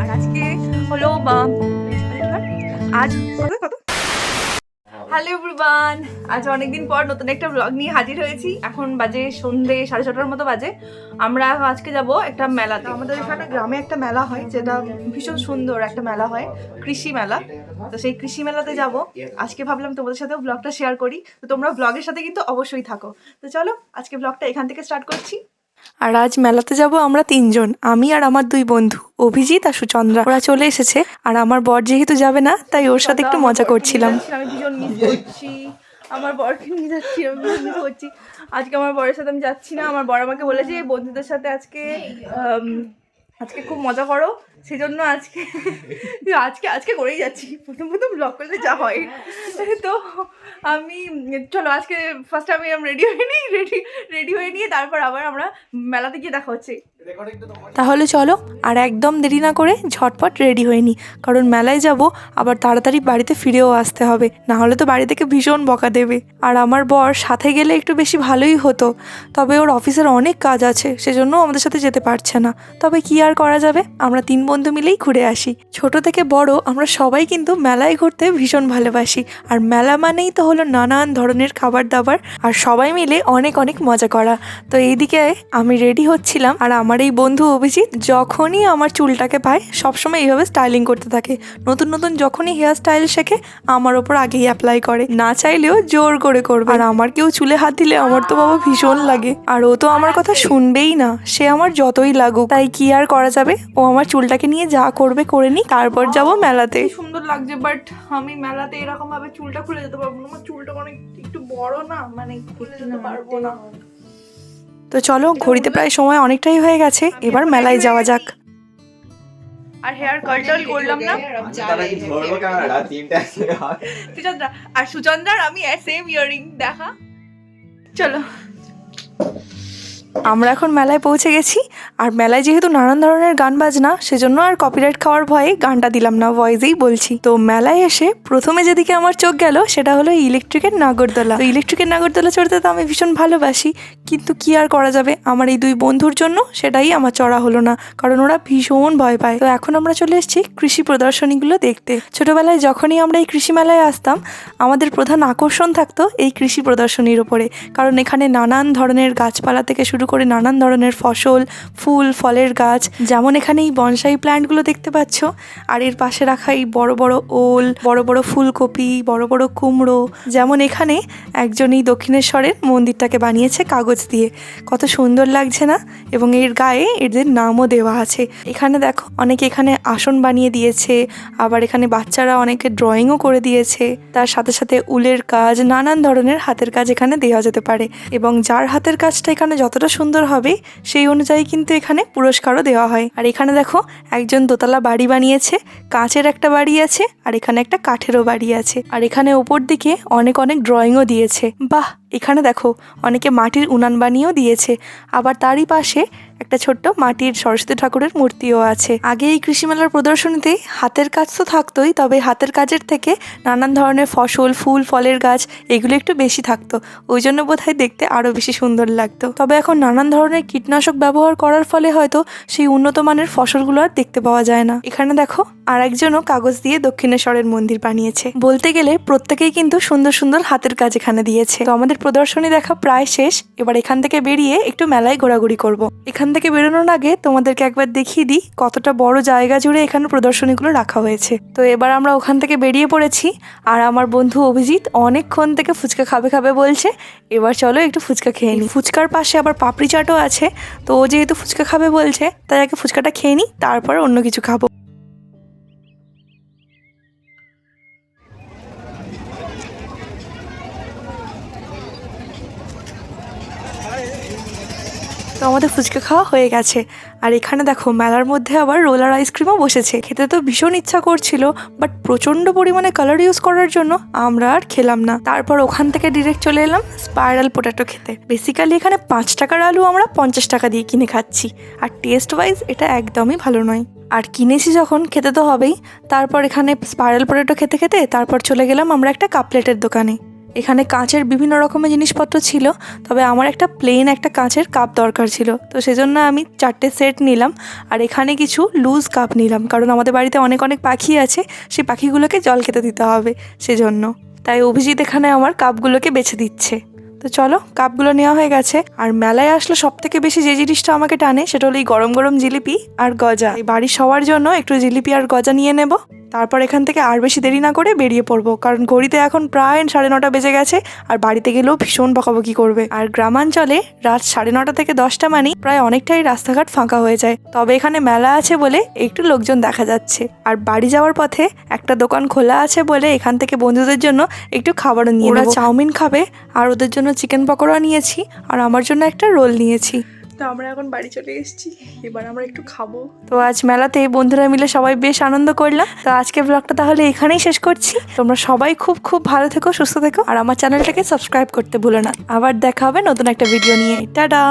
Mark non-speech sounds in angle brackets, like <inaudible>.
আর আজকে হলো আজ কত? হ্যালো এভরিওয়ান আজ অনেকদিন পর নতুন একটা ব্লগ নিয়ে হাজির হয়েছি। এখন বাজে সন্ধে সাড়ে ছটার মতো বাজে। আমরা আজকে যাব একটা মেলাতে। আমাদের এখানে গ্রামে একটা মেলা হয়, যেটা ভীষণ সুন্দর একটা মেলা হয়, কৃষি মেলা। তো সেই কৃষি মেলাতে যাব। আজকে ভাবলাম তোমাদের সাথেও ব্লগটা শেয়ার করি। তো তোমরা ব্লগের সাথে কিন্তু অবশ্যই থাকো। তো চলো, আজকে ব্লগটা এখান থেকে স্টার্ট করছি। আর আজ মেলাতে যাব আমরা তিনজন, আমি আর আমার দুই বন্ধু, অভিজিৎ আর সুচন্দ্রা। ওরা চলে এসেছে, আর আমার বর যেহেতু যাবে না, তাই ওর সাথে একটু মজা করছিলাম। আমি আমার বরকে নিয়ে যাচ্ছি, আমি করছি। আজকে আমার বরের সাথে আমি যাচ্ছি না, আমার বর আমাকে বলেছে বন্ধুদের সাথে আজকে আজকে খুব মজা করো সেই জন্য আজকে <laughs> আজকে আজকে করেই যাচ্ছি। প্রথম প্রথম ব্লগ করলে যা হয়। তো আমি চলো আজকে ফার্স্ট আমি রেডি হয়ে নিই রেডি রেডি হয়ে নিয়ে তারপর আবার আমরা মেলাতে গিয়ে দেখা হচ্ছে। তাহলে চলো, আর একদম দেরি না করে ঝটপট রেডি হয়ে নি। কারণ মেলায় যাব, আবার তাড়াতাড়ি বাড়িতে ফিরেও আসতে হবে। না হলে তো বাড়ি থেকে ভীষণ বকা দেবে। আর আমার বর সাথে গেলে একটু বেশি ভালোই হতো। তবে ওর অফিসের অনেক কাজ আছে, সেজন্য আমাদের সাথে যেতে পারছে না। তবে কি আর করা যাবে? আমরা তিন বন্ধু মিলেই ঘুরে আসি। ছোট থেকে বড়, আমরা সবাই কিন্তু মেলায় ঘুরতে ভীষণ ভালোবাসি। আর মেলা মানেই তো হলো নানান ধরনের খাবার দাবার আর সবাই মিলে অনেক অনেক মজা করা। তো এইদিকে আমি রেডি হচ্ছিলাম, আর আমার এই বন্ধু অভিজিৎ যখনই আমার চুলটাকে পায় সবসময় এইভাবে স্টাইলিং করতে থাকে। নতুন নতুন যখনই হেয়ার স্টাইল শেখে আমার ওপর আগেই অ্যাপ্লাই করে। না চাইলেও জোর করে করবে। আর আমার কেউ চুলে হাত দিলে আমার তো বাবা ভীষণ লাগে। আর ও তো আমার কথা শুনবেই না। সে আমার যতই লাগুক। তাই কি আর করা যাবে? ও আমার চুলটাকে নিয়ে যা করবে করে নি তারপর যাব মেলাতে। সুন্দর লাগছে বাট আমি মেলাতে এরকম ভাবে চুলটা খুলে যেতে পারব না। আমার চুলটা অনেক একটু বড় না মানে খুলে যেতে পারব না। তো চলো, ঘড়িতে প্রায় সময় অনেকটাই হয়ে গেছে, এবার মেলায় যাওয়া যাক। আর হেয়ার কার্টল করলাম না? আর সুচন্দ্রার আমি সেম ইয়ারিং দেখা। চলো। আমরা এখন মেলায় পৌঁছে গেছি। আর মেলায় যেহেতু নানান ধরনের গান বাজনা, সেজন্য আর কপিরাইট খাওয়ার ভয়ে গানটা দিলাম না ভয়েসেই বলছি। তো মেলায় এসে প্রথমে যেদিকে আমার চোখ গেল, সেটা হলো ইলেকট্রিকের নাগরদোলা। ইলেকট্রিকের নাগরদোলা চড়তে তো আমি ভীষণ ভালোবাসি, কিন্তু কি আর করা যাবে? আমার এই দুই বন্ধুর জন্য সেটাই আমার চড়া হলো না, কারণ ওরা ভীষণ ভয় পায়। তো এখন আমরা চলে এসেছি কৃষি প্রদর্শনীগুলো দেখতে। ছোটবেলায় যখনই আমরা এই কৃষি মেলায় আসতাম, আমাদের প্রধান আকর্ষণ থাকতো এই কৃষি প্রদর্শনীর ওপরে কারণ এখানে নানান ধরনের গাছপালা থেকে শুরু করে নানান ধরনের ফসল, ফুল, ফলের গাছ, যেমন এখানে এই বনসাই প্ল্যান্টগুলো দেখতে পাচ্ছ। আর এর পাশে রাখা এই বড় বড় ওল, বড় বড় ফুলকপি, বড় বড় কুমড়ো, যেমন এখানে একজন এই দক্ষিণেশ্বরের মন্দিরটাকে বানিয়েছে কাগজ দিয়ে। কত সুন্দর লাগছে না? এবং এর গায়ে এদের নামও দেওয়া আছে। এখানে দেখো, অনেকে এখানে আসন বানিয়ে দিয়েছে, আবার এখানে বাচ্চারা অনেকে ড্রয়িংও করে দিয়েছে। তার সাথে সাথে উলের কাজ নানান ধরনের হাতের কাজ এখানে দেওয়া যেতে পারে। এবং যার হাতের কাজটা এখানে যতটা সুন্দর হবে, সেই অনুযায়ী কিন্তু এখানে পুরস্কারও দেওয়া হয়। আর এখানে দেখো, একজন দোতলা বাড়ি বানিয়েছে, কাঁচের একটা বাড়ি আছে, আর এখানে একটা কাঠেরও বাড়ি আছে। আর এখানে ওপর দিকে অনেক অনেক ড্রয়িংও দিয়েছে। বাহ! এখানে দেখো, অনেকে মাটির উনান বানিয়েও দিয়েছে, আবার তারই পাশে একটা ছোট্ট মাটির সরস্বতী ঠাকুরের মূর্তিও আছে। আগে এই কৃষি মেলার প্রদর্শনীতে হাতের কাজ তো থাকতোই, তবে হাতের কাজের থেকে নানান ধরনের ফসল, ফুল, ফলের গাছ, এগুলো একটু বেশি থাকতো। ওই জন্য বোধহয় দেখতে আরও বেশি সুন্দর লাগতো। তবে এখন নানান ধরনের কীটনাশক ব্যবহার করার ফলে হয়তো সেই উন্নত মানের ফসলগুলো আর দেখতে পাওয়া যায় না। এখানে দেখো আর একজনও কাগজ দিয়ে দক্ষিণেশ্বরের মন্দির বানিয়েছে। বলতে গেলে প্রত্যেকেই কিন্তু সুন্দর সুন্দর হাতের কাজ এখানে দিয়েছে। তো আমাদের প্রদর্শনী দেখা প্রায় শেষ। এবার এখান থেকে বেরিয়ে একটু মেলায় ঘোরাঘুরি করব। এখান থেকে বেরোনোর আগে তোমাদেরকে একবার দেখিয়ে দিই কতটা বড় জায়গা জুড়ে এখানে প্রদর্শনীগুলো রাখা হয়েছে। তো এবার আমরা ওখান থেকে বেরিয়ে পড়েছি। আর আমার বন্ধু অভিজিৎ অনেকক্ষণ থেকে ফুচকা খাবে খাবে বলছে। এবার চলো একটু ফুচকা খেয়ে নিই। ফুচকার পাশে আবার পাপড়ি চাটও আছে। তো ও যেহেতু ফুচকা খাবে বলছে, তাই আগে ফুচকাটা খেয়ে নিই, তারপর অন্য কিছু খাব। তো আমাদের ফুচকা খাওয়া হয়ে গেছে। আর এখানে দেখো, মেলার মধ্যে আবার রোলার আইসক্রিমও বসেছে। খেতে তো ভীষণ ইচ্ছা করছিল বাট প্রচণ্ড পরিমাণে কালার ইউজ করার জন্য আমরা আর খেলাম না। তারপর ওখান থেকে ডিরেক্ট চলে এলাম স্পাইরাল পোটাটো খেতে। বেসিক্যালি এখানে পাঁচ টাকার আলু আমরা পঞ্চাশ টাকা দিয়ে কিনে খাচ্ছি। আর টেস্ট ওয়াইজ এটা একদমই ভালো নয়। আর কিনেছি যখন, খেতে তো হবেই। তারপর এখানে স্পাইরাল পোটাটো খেতে খেতে তারপর চলে গেলাম আমরা একটা কাপলেটের দোকানে। এখানে কাঁচের বিভিন্ন রকমের জিনিসপত্র ছিল, তবে আমার একটা প্লেন একটা কাঁচের কাপ দরকার ছিল। তো সেজন্য আমি চারটে সেট নিলাম, আর এখানে কিছু লুজ কাপ নিলাম, কারণ আমাদের বাড়িতে অনেক অনেক পাখি আছে, সেই পাখিগুলোকে জল খেতে দিতে হবে সেজন্য। তাই অভিজিৎ এখানে আমার কাপগুলোকে বেছে দিচ্ছে। তো চলো কাপগুলো নেওয়া হয়ে গেছে, আর মেলায় আসলে সব থেকে বেশি যে জিনিসটা আমাকে টানে, সেটা হলো এই গরম গরম জিলিপি আর গজা। এই বাড়ির সবার জন্য একটু জিলিপি আর গজা নিয়ে নেব। তারপর এখান থেকে আর বেশি দেরি না করে বেরিয়ে পড়ব। কারণ ঘড়িতে এখন প্রায় সাড়ে নটা বেজে গেছে আর বাড়িতে গেলেও ভীষণ বকাবকি করবে। আর গ্রামাঞ্চলে রাত সাড়ে নটা থেকে দশটা মানে প্রায় অনেকটাই রাস্তাঘাট ফাঁকা হয়ে যায়। তবে এখানে মেলা আছে বলে একটু লোকজন দেখা যাচ্ছে। আর বাড়ি যাওয়ার পথে একটা দোকান খোলা আছে বলে এখান থেকে বন্ধুদের জন্য একটু খাবারও নিয়ে ওরা চাউমিন খাবে আর ওদের জন্য চিকেন পকোড়া নিয়েছি আর আমার জন্য একটা রোল নিয়েছি। তো আমরা এখন বাড়ি চলে এসেছি। এবার আমরা একটু খাব। তো আজ মেলাতে বন্ধুরা মিলে সবাই বেশ আনন্দ করলাম। তো আজকে ব্লগটা তাহলে এখানেই শেষ করছি। তোমরা সবাই খুব খুব ভালো থেকো, সুস্থ থেকো। আর আমার চ্যানেলটাকে সাবস্ক্রাইব করতে ভুলো না। আবার দেখা হবে নতুন একটা ভিডিও নিয়ে। টাটা!